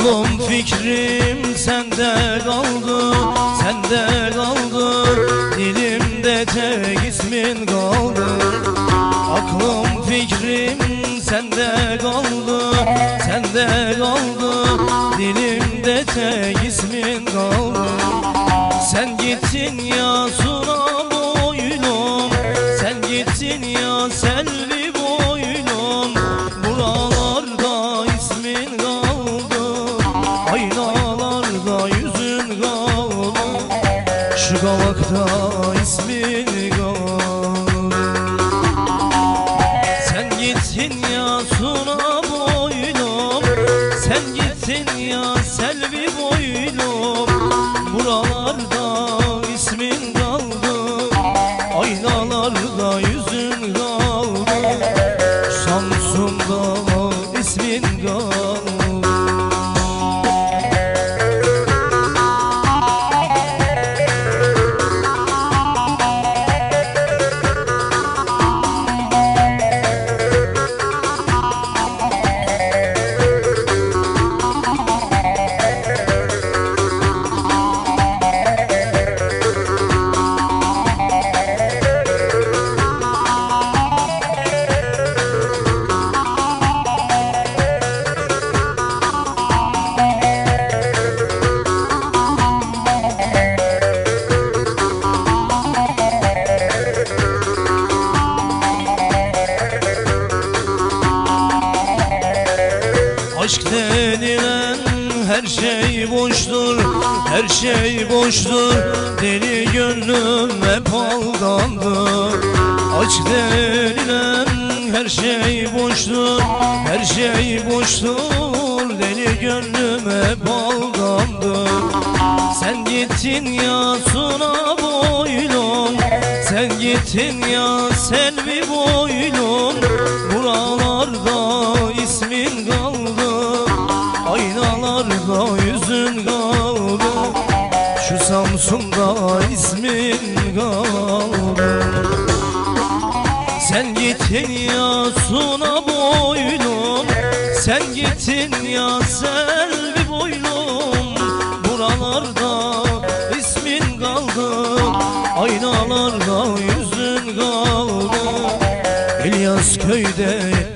Aklım fikrim sende kaldı Sende kaldı. Dilimde tek ismin kaldı. Aklım fikrim sende kaldı Sende kaldı. Dilimde tek ismin kaldı. Sen gittin ya Şu kavakta ismin kaldı Sen gittin ya suna boylum Sen gittin ya selvi boylum Buralarda ismin kaldı. Aynalarda yüzün kaldı. Samsun'da ismin kaldı denilen her şey boştur Her şey boştur. Deli gönlüm hep aldandı Aşk denilen her şey boştur Her şey boştur. Deli gönlüm hep aldandı Sen gittin ya suna boylum Sen gittin ya selvi boylum Buralarda Samsun'da ismin kaldı. Sen gittin ya suna boylum Sen gittin ya selvi boylum Buralarda ismin kaldı. Aynalarda yüzün kaldı. İlyas köyde